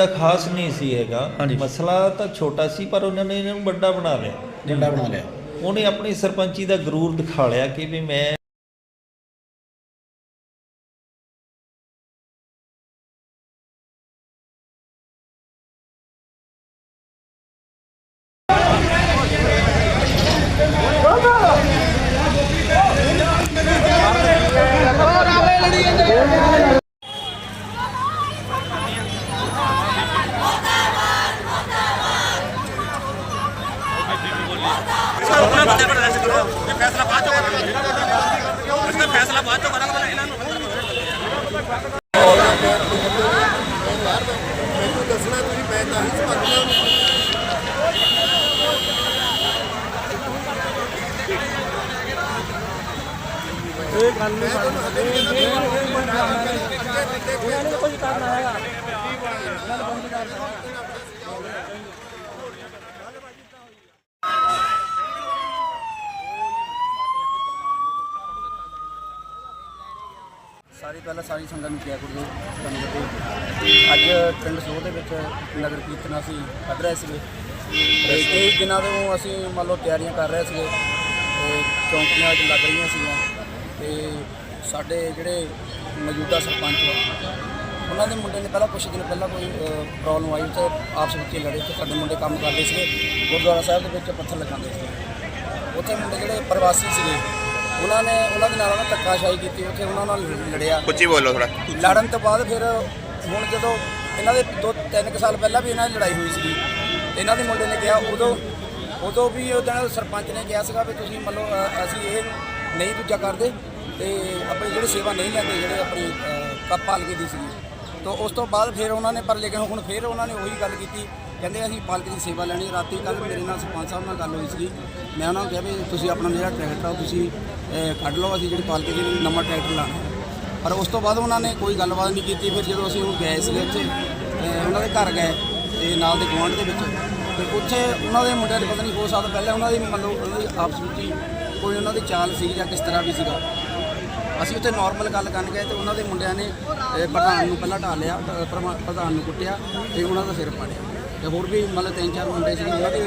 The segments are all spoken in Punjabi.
ਐਡਾ ਖਾਸ ਨਹੀਂ ਸੀ ਹੈਗਾ। ਹਾਂਜੀ। ਮਸਲਾ ਤਾਂ ਛੋਟਾ ਸੀ ਪਰ ਉਹਨਾਂ ਨੇ ਇਹਨੂੰ ਵੱਡਾ ਬਣਾ ਲਿਆ। ਡੰਡਾ ਬਣਾ ਲਿਆ। ਉਹਨੇ ਆਪਣੀ ਸਰਪੰਚੀ ਦਾ ਗਰੂਰ ਦਿਖਾ ਲਿਆ ਕਿ ਵੀ ਮੈਂ ਆਪਣਾ ਬੰਦੇ ਪਰ ਰੈਸਟ ਕਰੋ ਇਹ ਫੈਸਲਾ ਬਾਅਦ ਚੋਂ ਕਰਾਂਗੇ ਅਸੀਂ ਤਾਂ ਫੈਸਲਾ ਬਾਅਦ ਚੋਂ ਕਰਾਂਗੇ ਪਹਿਲਾਂ ਇਹਨਾਂ ਨੂੰ ਮੈਨੂੰ ਦੱਸਣਾ ਤੁਸੀਂ ਮੈਂ ਤਾਂ ਹੀ ਸਮਝਣਾ ਇਹ ਗੱਲ ਨਹੀਂ ਸਾਰੀ ਪਹਿਲਾਂ ਸਾਰੀ ਸੰਗਤ ਨੂੰ ਕਿਹਾ ਗੁਰੂ ਧੰਨਵਾਦ ਜੀ। ਅੱਜ ਪਿੰਡ ਸੋਹ ਦੇ ਵਿੱਚ ਨਗਰ ਕੀਰਤਨ ਅਸੀਂ ਕੱਢ ਰਹੇ ਸੀਗੇ। ਤੇ ਕਈ ਦਿਨਾਂ ਤੋਂ ਅਸੀਂ ਮੰਨ ਲਓ ਤਿਆਰੀਆਂ ਕਰ ਰਹੇ ਸੀਗੇ ਤੇ ਚੌਂਕੀਆਂ 'ਚ ਲੱਗ ਰਹੀਆਂ ਸੀਗੀਆਂ ਤੇ ਸਾਡੇ ਜਿਹੜੇ ਮੌਜੂਦਾ ਸਰਪੰਚ ਉਹਨਾਂ ਦੇ ਮੁੰਡੇ ਨੇ ਪਹਿਲਾਂ ਕੁਛ ਦਿਨ ਪਹਿਲਾਂ ਕੋਈ ਪ੍ਰੋਬਲਮ ਆਈ ਤੇ ਆਪਸ ਵਿੱਚ ਲੜੇ ਤੇ ਸਾਡੇ ਮੁੰਡੇ ਕੰਮ ਕਰਦੇ ਸੀਗੇ। ਗੁਰਦੁਆਰਾ ਸਾਹਿਬ ਦੇ ਵਿੱਚ ਪੱਥਰ ਲਗਾਉਂਦੇ ਸੀਗੇ। ਉੱਥੇ ਮੁੰਡੇ ਜਿਹੜੇ ਪ੍ਰਵਾਸੀ ਸੀਗੇ ਉਹਨਾਂ ਨੇ ਉਹਨਾਂ ਦੇ ਨਾਲ ਉਹਨਾਂ ਧੱਕਾਸ਼ਾਹੀ ਕੀਤੀ ਉੱਥੇ ਉਹਨਾਂ ਨਾਲ ਲੜਿਆ। ਉੱਚੀ ਬੋਲੋ ਥੋੜਾ ਲੜਨ ਤੋਂ ਬਾਅਦ ਫਿਰ ਹੁਣ ਜਦੋਂ ਇਹਨਾਂ ਦੇ ਦੋ ਤਿੰਨ ਕੁ ਸਾਲ ਪਹਿਲਾਂ ਵੀ ਇਹਨਾਂ ਦੀ ਲੜਾਈ ਹੋਈ ਤੇ ਇਹਨਾਂ ਦੇ ਮੁੰਡੇ ਨੇ ਕਿਹਾ ਉਦੋਂ ਉਦੋਂ ਵੀ ਉਹ ਦਿਨ ਸਰਪੰਚ ਨੇ ਕਿਹਾ ਸੀਗਾ ਵੀ ਤੁਸੀਂ ਮੰਨ ਲਓ ਅਸੀਂ ਇਹ ਨਹੀਂ ਦੂਜਾ ਕਰਦੇ ਤੇ ਆਪਣੀ ਜਿਹੜੀ ਸੇਵਾ ਨਹੀਂ ਲੈਂਦੇ ਜਿਹੜੇ ਆਪਣੀ ਪਾਲਕੀ ਦੀ ਸੀਗੀ। ਤਾਂ ਉਸ ਤੋਂ ਬਾਅਦ ਫਿਰ ਉਹਨਾਂ ਨੇ ਪਰ ਲੇਕਿਨ ਹੁਣ ਫਿਰ ਉਹਨਾਂ ਨੇ ਉਹੀ ਗੱਲ ਕੀਤੀ ਕਹਿੰਦੇ ਅਸੀਂ ਪਾਲਕੀ ਦੀ ਸੇਵਾ ਲੈਣੀ ਰਾਤੀ ਕੱਲ ਮੇਰੇ ਨਾਲ ਸਰਪੰਚ ਸਾਹਿਬ ਨਾਲ ਗੱਲ ਹੋਈ ਸੀਗੀ। ਮੈਂ ਉਹਨਾਂ ਨੂੰ ਕਿਹਾ ਵੀ ਤੁਸੀਂ ਆਪਣਾ ਜਿਹੜਾ ਟਰੈਕਟਰ ਆ ਤੁਸੀਂ ਕੱਢ ਲਓ, ਅਸੀਂ ਜਿਹੜੀ ਪਾਲਕੀ ਦੀ ਨਵਾਂ ਟਰੈਕਟਰ ਲਾਣਾ ਪਰ ਉਸ ਤੋਂ ਬਾਅਦ ਉਹਨਾਂ ਨੇ ਕੋਈ ਗੱਲਬਾਤ ਨਹੀਂ ਕੀਤੀ। ਫਿਰ ਜਦੋਂ ਅਸੀਂ ਉਹ ਗਏ ਸੀਗੇ ਉੱਥੇ ਉਹਨਾਂ ਦੇ ਘਰ ਗਏ, ਤੇ ਨਾਲ ਦੇ ਗੁਆਂਢ ਦੇ ਵਿੱਚ। ਤੇ ਉੱਥੇ ਉਹਨਾਂ ਦੇ ਮੁੰਡਿਆਂ ਦੇ ਪਤਾ ਨਹੀਂ ਹੋ ਸਕਦਾ ਪਹਿਲਾਂ ਉਹਨਾਂ ਦੀ ਮੰਨ ਲਓ ਉਹਨਾਂ ਦੀ ਆਪਸ ਵਿੱਚ ਕੋਈ ਉਹਨਾਂ ਦੀ ਚਾਲ ਸੀ ਜਾਂ ਕਿਸ ਤਰ੍ਹਾਂ ਵੀ ਸੀਗਾ। ਅਸੀਂ ਉੱਥੇ ਨਾਰਮਲ ਗੱਲ ਕਰਨ ਗਏ ਤੇ ਉਹਨਾਂ ਦੇ ਮੁੰਡਿਆਂ ਨੇ ਪ੍ਰਧਾਨ ਨੂੰ ਪਹਿਲਾਂ ਢਾ ਲਿਆ ਪ੍ਰਮਾ- ਪ੍ਰਧਾਨ ਨੂੰ ਕੁੱਟਿਆ ਤੇ ਉਹਨਾਂ ਦਾ ਸਿਰ ਪਾੜਿਆ ਤੇ ਹੋਰ ਵੀ ਮਤਲਬ ਤਿੰਨ ਚਾਰ ਮੁੰਡੇ ਸੀ ਉਹਨਾਂ ਦੇ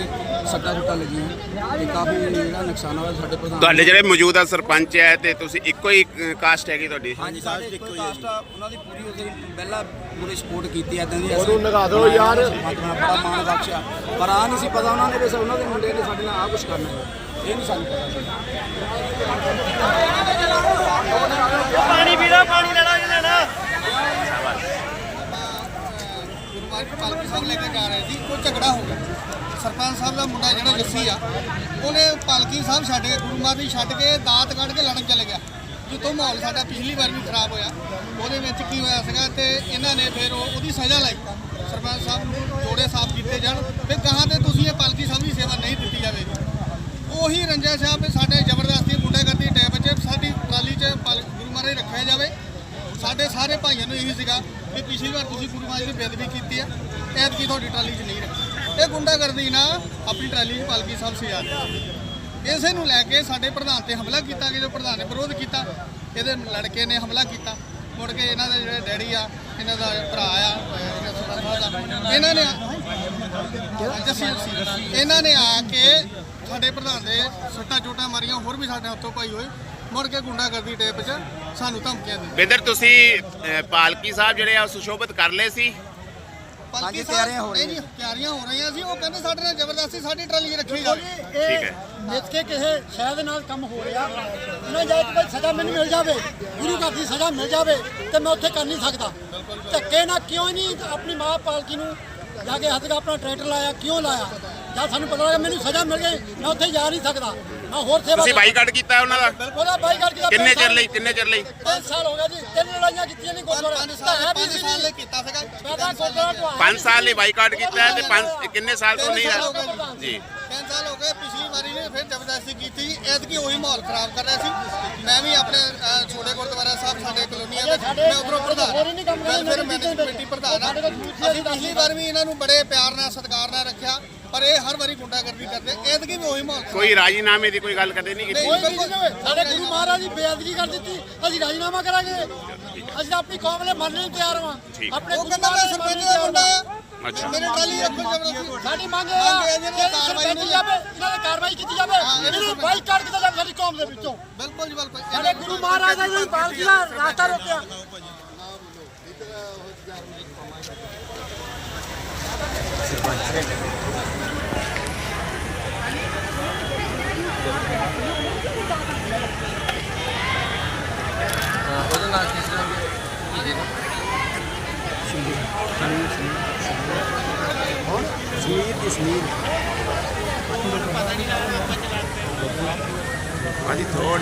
ਸੱਟਾਂ ਸੁੱਟਾਂ ਲੱਗੀਆਂ ਤੇ ਕਾਫੀ ਜਿਹੜਾ ਨੁਕਸਾਨ ਹੋਇਆ ਸਾਡੇ ਪ੍ਰਧਾਨ ਤੁਹਾਡੇ ਜਿਹੜੇ ਮੌਜੂਦਾ ਸਰਪੰਚ ਹੈ ਤੇ ਤੁਸੀਂ ਇੱਕੋ ਹੀ ਕਾਸਟ ਹੈਗੀ ਤੁਹਾਡੀ? ਹਾਂਜੀ ਸਾਡੇ ਇੱਕੋ ਹੀ ਕਾਸਟ ਆ ਉਹਨਾਂ ਦੀ ਪੂਰੀ ਉਹਦੀ ਪਹਿਲਾਂ ਪੂਰੀ ਸਪੋਰਟ ਕੀਤੀ ਐਦਾਂ ਦੀ ਉਹਨੂੰ ਲਗਾ ਦਿਓ ਯਾਰ। ਬੜਾ ਮਾਣ ਬਖਸ਼ਿਆ ਪਰ ਆ ਨਹੀਂ ਸੀ ਪਤਾ ਉਹਨਾਂ ਨੇ ਵੀ ਉਹਨਾਂ ਦੇ ਮੁੰਡੇ ਨੇ ਸਾਡੇ ਨਾਲ ਆ ਕੁਝ ਕਰਨਾ ਹੈ। ਇਹ ਨਹੀਂ ਸਾਨੂੰ ਪਤਾ। ਸੀ ਗੁਰਮਾਰਕ ਪਾਲਕੀ ਸਾਹਿਬ ਲੈ ਕੇ ਜਾ ਰਹੇ ਸੀ, ਕੋਈ ਝਗੜਾ ਹੋ ਗਿਆ। ਸਰਪੰਚ ਸਾਹਿਬ ਦਾ ਮੁੰਡਾ ਜਿਹੜਾ ਜੱਸੀ ਆ, ਉਹਨੇ ਪਾਲਕੀ ਸਾਹਿਬ ਛੱਡ ਕੇ, ਗੁਰੂ ਮਾਤਾ ਜੀ ਛੱਡ ਕੇ ਦਾਤ ਕੱਢ ਕੇ ਲੜਨ ਚਲੇ ਗਿਆ। ਜਿੱਥੋਂ ਮਾਹੌਲ ਸਾਡਾ ਪਿਛਲੀ ਵਾਰ ਵੀ ਖਰਾਬ ਹੋਇਆ, ਉਹਦੇ ਵਿੱਚ ਕੀ ਹੋਇਆ ਸੀਗਾ ਤੇ ਇਹਨਾਂ ਨੇ ਫਿਰ ਉਹਦੀ ਸਜ਼ਾ ਲਈ। ਸਰਪੰਚ ਸਾਹਿਬ ਨੂੰ ਜੋੜੇ ਸਾਫ਼ ਕੀਤੇ ਜਾਣ। ਤੇ ਕਹਾਂ ਤੇ ਤੁਸੀਂ ਇਹ ਪਾਲਕੀ ਸਾਹਿਬ ਦੀ ਸੇਵਾ ਨਹੀਂ ਦਿੱਤੀ ਜਾਵੇਗੀ ਉਹੀ ਰੰਜਾ ਸਾਹਿਬ ਸਾਡੇ ਜ਼ਬਰਦਸਤੀ ਗੁੰਡਾਗਰਦੀ ਟੈਪ 'ਚ ਸਾਡੀ ਟਰਾਲੀ 'ਚ ਪਾਲ- ਗੁਰੂ ਮਹਾਰਾਜ ਰੱਖਿਆ ਜਾਵੇ। ਸਾਡੇ ਸਾਰੇ ਭਾਈਆਂ ਨੂੰ ਇਹੀ ਸੀਗਾ ਕਿ ਪਿਛਲੀ ਵਾਰ ਤੁਸੀਂ ਗੁਰੂ ਮਹਾਰਾਜ ਦੀ ਬੇਦਬੀ ਕੀਤੀ ਹੈ ਐਤਕੀ ਤੁਹਾਡੀ ਟਰਾਲੀ 'ਚ ਨਹੀਂ ਰੱਖੀ। ਇਹ ਗੁੰਡਾਗਰਦੀ ਨਾ ਆਪਣੀ ਟਰਾਲੀ 'ਚ ਪਾਲਕੀ ਸਾਹਿਬ ਸਜਾ ਦਿੱਤੀ ਇਸੇ ਨੂੰ ਲੈ ਕੇ ਸਾਡੇ ਪ੍ਰਧਾਨ ਤੇ ਹਮਲਾ ਕੀਤਾ ਗਿਆ, ਜੋ ਪ੍ਰਧਾਨ ਨੇ ਵਿਰੋਧ ਕੀਤਾ, ਇਹਦੇ ਲੜਕੇ ਨੇ ਹਮਲਾ ਕੀਤਾ। ਮੁੜ ਕੇ ਇਹਨਾਂ ਦਾ ਜਿਹੜਾ ਡੈਡੀ ਆ, ਇਹਨਾਂ ਦਾ ਭਰਾ ਆ, ਇਹਨਾਂ ਨੇ ਜੱਸੀ ਇਹਨਾਂ ਨੇ ਆ ਕੇ ਸਾਡੇ ਪ੍ਰਧਾਨ ਦੇ ਸੱਟਾਂ ਚੋਟਾਂ ਮਾਰੀਆਂ, ਹੋਰ ਵੀ ਸਾਡੇ ਹੱਥੋਂ ਪਾਈ ਹੋਏ। ਮੁੜ ਕੇ ਗੁੰਡਾਗਰਦੀ ਟੇਪ 'ਚ ਸਾਨੂੰ ਧਮਕੀਆਂ ਦਿੱਤੀਆਂ ਬਿੰਦਰ ਤੁਸੀਂ ਅਹ, ਪਾਲਕੀ ਸਾਹਿਬ ਜਿਹੜੇ ਆ ਉਹ ਸੁਸ਼ੋਭਿਤ ਕਰ ਲਏ ਸੀ? ਹਾਂਜੀ, ਤਿਆਰੀਆਂ ਹੋ ਰਹੀਆਂ। ਨਹੀਂ ਜੀ, ਤਿਆਰੀਆਂ ਹੋ ਰਹੀਆਂ ਸੀ। ਉਹ ਕਹਿੰਦੇ ਸਾਡੇ ਨਾਲ ਜ਼ਬਰਦਸਤੀ ਸਾਡੀ ਟਰਾਲੀ ਰੱਖੀ ਜਾਵੇ। ਠੀਕ ਹੈ। ਮਿੱਥ ਕੇ ਕਿਸੇ ਸ਼ਹਿਰ ਦੇ ਨਾਲ ਕੰਮ ਹੋ ਰਿਹਾ। ਉਹਨਾਂ ਜਾਇ ਕਿ ਸਜ਼ਾ ਮੈਨੂੰ ਮਿਲ ਜਾਵੇ ਗੁਰੂ ਘਰ ਦੀ ਸਜ਼ਾ ਮਿਲ ਜਾਵੇ ਤੇ ਮੈਂ ਉੱਥੇ ਕਰ ਨਹੀਂ ਸਕਦਾ। ਧੱਕੇ ਨਾਲ ਕਿਉਂ ਨਹੀਂ ਆਪਣੀ ਮਾਂ ਪਾਲਕੀ ਨੂੰ ਜਾ ਕੇ ਹੱਥ ਆਪਣਾ ਟਰੈਕਟਰ ਲਾਇਆ ਕਿਉਂ ਲਾਇਆ? ਜਦ ਸਾਨੂੰ ਪਤਾ ਲੱਗਾ ਮੈਨੂੰ ਸਜ਼ਾ ਮਿਲ ਗਈ ਮੈਂ ਉੱਥੇ ਜਾ ਨਹੀਂ ਸਕਦਾ। ਮੈਂ ਹੋਰ ਸੇਵਾ ਤੁਸੀਂ ਬਾਈਕਾਟ ਕੀਤਾ ਉਹਨਾਂ ਦਾ? ਉਹਦਾ ਬਾਈਕਾਟ ਕੀਤਾ ਕਿੰਨੇ ਚਿਰ ਲਈ ਕਿੰਨੇ ਚਿਰ ਲਈ? ਪੰਜ ਸਾਲ ਹੋ ਗਿਆ ਜੀ ਤਿੰਨ ਲੜਾਈਆਂ ਕੀਤੀਆਂ ਨਹੀਂ ਗੁਰਦੁਆਰਾ। ਸਾਲ ਵੀ ਸੀ ਜੀ ਕੀਤਾ ਸੀਗਾ। ਮੈਂ ਤਾਂ ਗੁਰਦੁਆਰਾ ਆਇਆ 5 ਸਾਲ ਲਈ ਬਾਈਕਾਟ ਕੀਤਾ ਹੈ ਤੇ 5 ਕਿੰਨੇ ਸਾਲ ਤੋਂ ਨਹੀਂ ਜੀ। ਤਿੰਨ ਸਾਲ ਹੋ ਗਏ ਪਿਛਲੀ ਵਾਰੀ ਨੇ ਫਿਰ ਜ਼ਬਰਦਸਤੀ ਕੀਤੀ। ਐਤਕੀ ਉਹੀ ਮਾਹੌਲ ਖਰਾਬ ਕਰ ਰਿਹਾ ਸੀ। ਮੈਂ ਵੀ ਆਪਣੇ ਛੋਟੇ ਗੁਰਦੁਆਰਾ ਸਾਹਿਬ ਸਾਡੇ ਕਲੋਨੀਆਂ ਵਿੱਚ ਮੈਂ ਉਧਰੋਂ ਪ੍ਰਧਾਨ। ਫਿਰ ਮੈਨੇਜਮੈਂਟ ਕਮੇਟੀ ਪ੍ਰਧਾਨ ਆ ਅਸੀਂ ਪਿਛਲੀ ਵਾਰ ਵੀ ਇਹਨਾਂ ਨੂੰ ਬੜੇ ਪਿਆਰ ਨਾਲ ਸਤਿਕਾਰ ਨਾਲ ਰੱਖਿਆ ਪਰ ਇਹ ਹਰ ਵਾਰੀ ਗੁੰਡਾਗਰਦੀ ਕਰਦੇ। ਐਤਕੀ ਵੀ ਉਹੀ ਮਾਹੌਲ ਕੋਈ ਰਾਜੀਨਾਮੇ ਦੀ ਕੋਈ ਗੱਲ ਕਦੇ ਨਹੀਂ ਕੀਤੀ। ਜੀ। ਸਾਡੇ ਗੁਰੂ ਮਹਾਰਾਜ ਦੀ ਬੇਅਦਬੀ ਕਰ ਦਿੱਤੀ ਅਸੀਂ ਰਾਜੀਨਾਮਾ ਕਰਾਂਗੇ। ਅਸੀਂ ਆਪਣੀ ਕੌਮ ਲਈ ਮੰਨਣ ਨੂੰ ਤਿਆਰ ਹਾਂ। ਆਪਣੇ ਉਹ ਗੁਰੂ ਕਹਿੰਦਾ ਮੈਂ ਸਰਪੰਚ ਦਾ ਮੁੰਡਾ ਅੱਛਾ। ਮੇਰੇ ਟਰਾਲੀ ਰੱਖੋ ਜ਼ਬਰਦਸਤੀ ਸਾਡੀ ਮੰਗ ਇਹ ਆ ਕਿ ਕਾਰਵਾਈ ਸਰਪੰਚ ਜਾਵੇ ਇਹਨਾਂ ਤੇ ਕਾਰਵਾਈ ਕੀਤੀ ਜਾਵੇ। ਇਹਨੂੰ ਬਾਈਕਾਟ ਕੀਤਾ ਜਾਵੇ ਸਾਡੀ ਕੌਮ ਦੇ ਵਿੱਚੋਂ। ਬਿਲਕੁਲ ਜੀ ਬਿਲਕੁਲ। ਸਾਡੇ ਗੁਰੂ ਮਹਾਰਾਜ ਦਾ ਜਿਹੜੀ ਪਾਲਕੀ ਦਾ ਰਾਸਤਾ ਰੋਕਿਆ। ਹਾਂਜੀ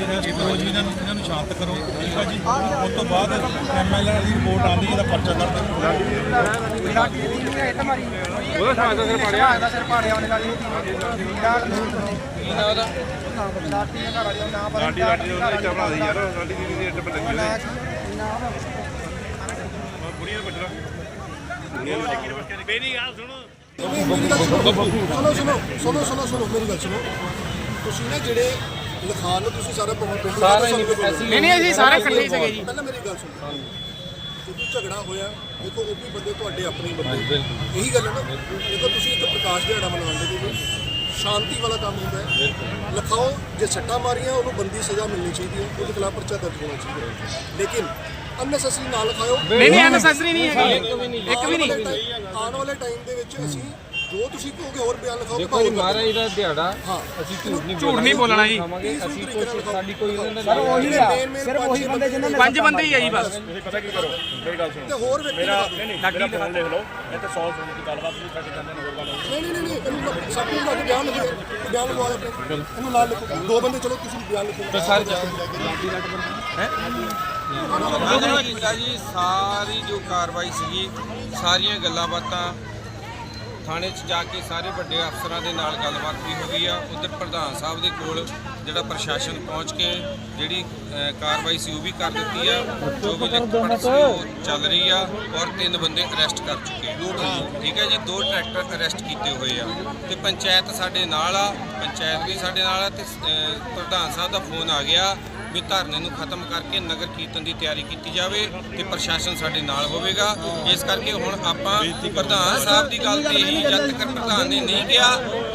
ਰੋਜ਼ ਇਹਨਾਂ ਨੂੰ ਇਹਨਾਂ ਨੂੰ ਸ਼ਾਂਤ ਕਰੋ। ਠੀਕ ਆ ਜੀ? ਉਸ ਤੋਂ ਬਾਅਦ ਐਮਐਲਏ ਦੀ ਰਿਪੋਰਟ ਆਉਂਦੀ ਇਹਦਾ ਪਰਚਾ ਕਰ ਦਿੰਦੇ ਲਾਡੀ ਲਾਡੀ ਉਹਨਾਂ ਦੀ ਚਵਲਾ ਦੀ ਯਾਰ। ਲਾਡੀ ਦੀ ਦੀ ਇੱਟ ਲੱਗੀ ਹੋਈ ਬੁੜੀਆਂ ਬੱਜਰਾ ਮੇਰੀ ਗੱਲ ਸੁਣੋ। ਸੁਣੋ। ਸੁਣੋ ਸੁਣੋ ਸੁਣੋ ਸੁਣੋ ਮੇਰੀ ਗੱਲ ਸੁਣੋ। ਤੁਸੀਂ ਨਾ ਜਿਹੜੇ ਲਿਖਾਣ ਨੂੰ ਤੁਸੀਂ ਸਾਰਾ ਪਿੰਡ ਪਿੰਡ ਸਾਰੇ ਨਹੀਂ ਨਹੀਂ ਅਸੀਂ ਸਾਰੇ ਇਕੱਠੇ ਹੀ ਸੀਗੇ ਜੀ। ਪਹਿਲਾਂ ਮੇਰੀ ਗੱਲ ਸੁਣੋ। ਜਦੋਂ ਝਗੜਾ ਹੋਇਆ ਦੇਖੋ ਉਹ ਵੀ ਬੰਦੇ ਤੁਹਾਡੇ ਆਪਣੇ ਹੀ ਬੰਦੇ। ਇਹੀ ਗੱਲ ਹੈ ਨਾ ਦੇਖੋ ਤੁਸੀਂ ਇੱਕ ਪ੍ਰਕਾਸ਼ ਦਿਹਾੜਾ ਮਨਾਉਂਦੇ ਹੋ ਸ਼ਾਂਤੀ ਵਾਲਾ ਕੰਮ ਹੁੰਦਾ ਹੈ। ਲਿਖਾਓ ਜੇ ਸੱਟਾਂ ਮਾਰੀਆਂ ਉਹਨੂੰ ਬੰਦੀ ਸਜ਼ਾ ਮਿਲਣੀ ਚਾਹੀਦੀ ਹੈ। ਉਹਦੇ ਖਿਲਾਫ ਪਰਚਾ ਦਰਜ ਹੋਣਾ ਚਾਹੀਦਾ ਹੈ। ਲੇਕਿਨ ਅਨਨੈਸੈਸਰੀ ਨਾ ਲਿਖਾਓ। ਨਹੀਂ ਨਹੀਂ ਅਨਸੈਸਰੀ ਨਹੀਂ ਹੈਗੀ। ਇੱਕ ਵੀ ਨਹੀਂ। ਆਉਣ ਵਾਲੇ ਟਾਈਮ ਦੇ ਵਿੱਚ ਅਸੀਂ ਜੋ ਤੁਸੀਂ ਕਹੋਗੇ ਹੋਰ ਬਿਆਨ ਲਿਖਾਓਗੇ ਭਾਵੇਂ ਮਹਾਰਾਜ ਦਾ ਦਿਹਾੜਾ ਹਾਂ। ਅਸੀਂ ਝੂਠ ਨਹੀਂ ਝੂਠ ਨਹੀਂ ਬੋਲਣਾ ਜੀ। ਅਸੀਂ ਕੁਛ ਸਾਡੀ ਕੋਈ ਇਹਨਾਂ ਸਰ ਨਾਲ ਉਹੀ ਆ ਸਿਰਫ ਉਹੀ ਬੰਦੇ ਜਿਨ੍ਹਾਂ ਪੰਜ ਬੰਦੇ ਹੀ ਆ ਜੀ ਬਸ। ਤੁਸੀਂ ਪਤਾ ਕੀ ਕਰੋ ਮੇਰੀ ਗੱਲ ਸੁਣੋ। ਤੇ ਹੋਰ ਵਿਅਕਤੀ ਦਿਓ। ਨਹੀਂ ਨਹੀਂ ਮੇਰਾ ਫੋਨ ਲਿਖ ਲਓ। ਇੱਥੇ 100 ਫੋਨ ਦੀ ਗੱਲਬਾਤ ਵੀ ਸਾਡੇ ਜਾਂਦੇ ਨੇ ਹੋਰ ਗੱਲ। ਨਹੀਂ ਨਹੀਂ ਨਹੀਂ ਇਹਨੂੰ ਸਭ ਨੂੰ ਲੱਗ ਬਿਆਨ ਲਿਖੋ ਬਿਆਨ ਲਗਵਾ ਆਪਣੇ। ਇਹਨੂੰ ਨਾਲ ਲਿਖੋ। ਦੋ ਬੰਦੇ ਚਲੋ ਤੁਸੀਂ ਬਿਆਨ ਲਿਖੋ। ਤੇ ਸਾਰੇ ਕੀਤਾ ਜੀ ਸਾਰੀ ਜੋ ਕਾਰਵਾਈ ਸੀਗੀ ਸਾਰੀਆਂ ਗੱਲਾਂ ਬਾਤਾਂ ਥਾਣੇ 'ਚ ਜਾ ਕੇ ਸਾਰੇ ਵੱਡੇ ਅਫਸਰਾਂ ਦੇ ਨਾਲ ਗੱਲਬਾਤ ਵੀ ਹੋ ਗਈ ਆ। ਉਧਰ ਪ੍ਰਧਾਨ ਸਾਹਿਬ ਦੇ ਕੋਲ ਜਿਹੜਾ ਪ੍ਰਸ਼ਾਸਨ ਪਹੁੰਚ ਕੇ ਜਿਹੜੀ ਕਾਰਵਾਈ ਸੀ ਉਹ ਵੀ ਕਰ ਦਿੱਤੀ ਆ। ਜੋ ਵੀ ਲਿਖਤ ਚੱਲ ਰਹੀ ਆ ਔਰ ਤਿੰਨ ਬੰਦੇ ਅਰੈਸਟ ਕਰ ਚੁੱਕੇ ਠੀਕ ਹੈ ਜੀ, ਦੋ ਟਰੈਕਟਰ ਅਰੈਸਟ ਕੀਤੇ ਹੋਏ ਆ ਤੇ ਪੰਚਾਇਤ ਸਾਡੇ ਨਾਲ ਆ, ਪੰਚਾਇਤ ਵੀ ਸਾਡੇ ਨਾਲ ਆ ਤੇ ਪ੍ਰਧਾਨ ਸਾਹਿਬ ਦਾ ਫੋਨ ਆ ਗਿਆ ਵੀ ਧਰਨੇ ਨੂੰ ਖਤਮ ਕਰਕੇ ਨਗਰ ਕੀਰਤਨ ਦੀ ਤਿਆਰੀ ਕੀਤੀ ਜਾਵੇ ਤੇ ਪ੍ਰਸ਼ਾਸਨ ਸਾਡੇ ਨਾਲ ਹੋਵੇਗਾ। ਇਸ ਕਰਕੇ ਹੁਣ ਆਪਾਂ ਪ੍ਰਧਾਨ ਸਾਹਿਬ ਦੀ ਗੱਲ ਤੇ ਹੀ ਜਦ ਤੱਕ ਪ੍ਰਧਾਨ ਨੇ ਨਹੀਂ ਕਿਹਾ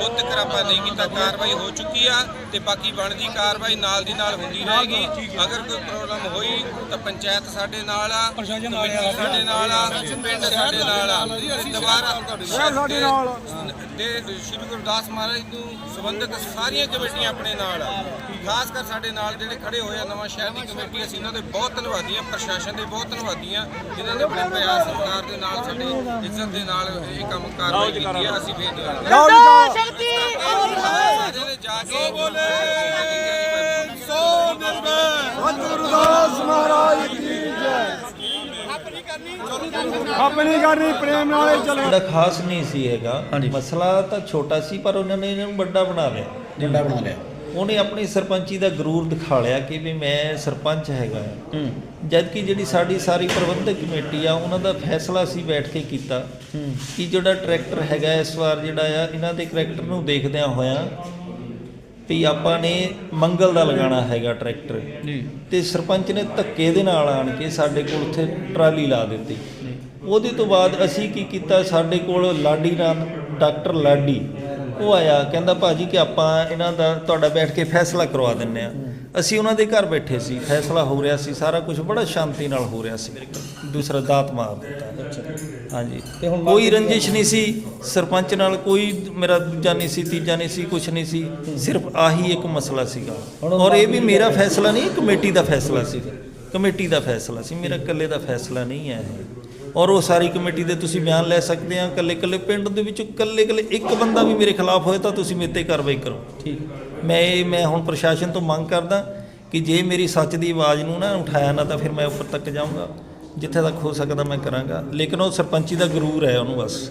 ਉਦ ਤੱਕ ਆਪਾਂ ਨਹੀਂ ਕੀਤਾ। ਕਾਰਵਾਈ ਹੋ ਚੁੱਕੀ ਆ ਤੇ ਬਾਕੀ ਬਣਦੀ ਕਾਰਵਾਈ ਨਾਲ ਦੀ ਨਾਲ ਹੁੰਦੀ ਰਹੇਗੀ। ਅਗਰ ਕੋਈ ਪ੍ਰੋਬਲਮ ਹੋਈ ਤਾਂ ਪੰਚਾਇਤ ਸਾਡੇ ਨਾਲ ਆ ਪ੍ਰਸ਼ਾਸਨ ਸਾਡੇ ਨਾਲ ਆ ਪਿੰਡ ਸਾਡੇ ਨਾਲ ਆ। ਦੁਬਾਰਾ ਸਾਡੇ ਨਾਲ ਦੇ ਸ਼੍ਰੀ ਗੁਰਦਾਸ ਮਹਾਰਾਜ ਨੂੰ ਸੰਬੰਧਿਤ ਸਾਰੀਆਂ ਕਮੇਟੀਆਂ ਆਪਣੇ ਨਾਲ ਆ। ਖਾਸ ਕਰ ਸਾਡੇ ਨਾਲ ਜਿਹੜੇ ਖੜੇ ਹੋਏ ਆ ਨਵਾਂ ਸ਼ਹਿਰ ਦੀ ਕਮੇਟੀ ਅਸੀਂ ਇਹਨਾਂ ਦੇ ਬਹੁਤ ਧੰਨਵਾਦੀ ਆ ਪ੍ਰਸ਼ਾਸਨ ਦੇ ਬਹੁਤ ਧੰਨਵਾਦੀ ਆ ਜਿਨ੍ਹਾਂ ਨੇ ਬੜੇ ਪਿਆਰ ਸਰਕਾਰ ਦੇ ਨਾਲ ਸਾਡੀ ਇੱਜ਼ਤ ਦੇ ਨਾਲ ਇਹ ਕੰਮ ਕਾਰਵਾਈ ਕੀਤੀ ਆ ਅਸੀਂ ਫੇਰ ਸਾਰਿਆਂ ਨੇ ਜਾ ਕੇ ਬੋਲੇ। ਸੋ ਜਿਹੜਾ ਖਾਸ ਨਹੀਂ ਸੀ ਹੈਗਾ। ਮਸਲਾ ਤਾਂ ਛੋਟਾ ਸੀ ਪਰ ਉਹਨਾਂ ਨੇ ਇਹਨੂੰ ਵੱਡਾ ਬਣਾ ਲਿਆ। ਡੰਡਾ ਬਣਾ ਲਿਆ। ਉਹਨੇ ਆਪਣੀ ਸਰਪੰਚੀ ਦਾ ਗਰੂਰ ਦਿਖਾ ਲਿਆ ਕਿ ਵੀ ਮੈਂ ਸਰਪੰਚ ਹੈਗਾ। ਆ। ਜਦ ਕਿ ਜਿਹੜੀ ਸਾਡੀ ਸਾਰੀ ਪ੍ਰਬੰਧਕ ਕਮੇਟੀ ਆ ਉਹਨਾਂ ਦਾ ਫੈਸਲਾ ਸੀ ਬੈਠ ਕੇ ਕੀਤਾ ਕਿ ਜਿਹੜਾ ਟਰੈਕਟਰ ਹੈਗਾ ਇਸ ਵਾਰ ਜਿਹੜਾ ਆ ਇਹਨਾਂ ਦੇ ਕਰੈਕਟਰ ਨੂੰ ਦੇਖਦਿਆਂ ਹੋਇਆਂ ਵੀ ਆਪਾਂ ਨੇ ਮੰਗਲ ਦਾ ਲਗਾਉਣਾ ਹੈਗਾ ਟਰੈਕਟਰ। ਤੇ ਸਰਪੰਚ ਨੇ ਧੱਕੇ ਦੇ ਨਾਲ ਆਣ ਕੇ ਸਾਡੇ ਕੋਲ ਉੱਥੇ ਟਰਾਲੀ ਲਾ ਦਿੱਤੀ। ਉਹਦੇ ਤੋਂ ਬਾਅਦ ਅਸੀਂ ਕੀ ਕੀਤਾ? ਸਾਡੇ ਕੋਲ ਲਾਡੀ ਨਾਮ ਡਾਕਟਰ ਲਾਡੀ ਉਹ ਆਇਆ ਕਹਿੰਦਾ ਭਾਜੀ ਕਿ ਆਪਾਂ ਇਹਨਾਂ ਦਾ ਤੁਹਾਡਾ ਬੈਠ ਕੇ ਫੈਸਲਾ ਕਰਵਾ ਦਿੰਨੇ ਆ ਅਸੀਂ ਉਹਨਾਂ ਦੇ ਘਰ ਬੈਠੇ ਸੀ ਫੈਸਲਾ ਹੋ ਰਿਹਾ ਸੀ ਸਾਰਾ ਕੁਝ ਬੜਾ ਸ਼ਾਂਤੀ ਨਾਲ ਹੋ ਰਿਹਾ ਸੀ। ਦੂਸਰਾ ਦਾਤ ਮਾਰ ਦਿੱਤਾ। ਹਾਂਜੀ। ਕੋਈ ਰੰਜਿਸ਼ ਨਹੀਂ ਸੀ ਸਰਪੰਚ ਨਾਲ ਕੋਈ ਮੇਰਾ ਦੂਜਾ ਨਹੀਂ ਸੀ ਤੀਜਾ ਨਹੀਂ ਸੀ ਕੁਝ ਨਹੀਂ ਸੀ ਸਿਰਫ ਆਹੀ ਇੱਕ ਮਸਲਾ ਸੀਗਾ। ਔਰ ਇਹ ਵੀ ਮੇਰਾ ਫੈਸਲਾ ਨਹੀਂ ਕਮੇਟੀ ਦਾ ਫੈਸਲਾ ਸੀ। ਕਮੇਟੀ ਦਾ ਫੈਸਲਾ ਸੀ ਮੇਰਾ ਇਕੱਲੇ ਦਾ ਫੈਸਲਾ ਨਹੀਂ ਹੈ ਔਰ ਉਹ ਸਾਰੀ ਕਮੇਟੀ ਦੇ ਤੁਸੀਂ ਬਿਆਨ ਲੈ ਸਕਦੇ ਆ ਇਕੱਲੇ ਇਕੱਲੇ ਪਿੰਡ ਦੇ ਵਿੱਚੋਂ ਇਕੱਲੇ ਇਕੱਲੇ ਇੱਕ ਬੰਦਾ ਵੀ ਮੇਰੇ ਖਿਲਾਫ ਹੋਏ ਤਾਂ ਤੁਸੀਂ ਮੇਰੇ ਤੇ ਕਾਰਵਾਈ ਕਰੋ। ਠੀਕ। ਮੈਂ ਇਹ ਮੈਂ ਹੁਣ ਪ੍ਰਸ਼ਾਸਨ ਤੋਂ ਮੰਗ ਕਰਦਾ ਕਿ ਜੇ ਮੇਰੀ ਸੱਚ ਦੀ ਆਵਾਜ਼ ਨੂੰ ਨਾ ਉਠਾਇਆ ਨਾ ਤਾਂ ਫਿਰ ਮੈਂ ਉੱਪਰ ਤੱਕ ਜਾਊਂਗਾ। ਜਿੱਥੇ ਤੱਕ ਹੋ ਸਕਦਾ ਮੈਂ ਕਰਾਂਗਾ। ਲੇਕਿਨ ਉਹ ਸਰਪੰਚੀ ਦਾ ਗਰੂਰ ਹੈ ਉਹਨੂੰ ਬਸ।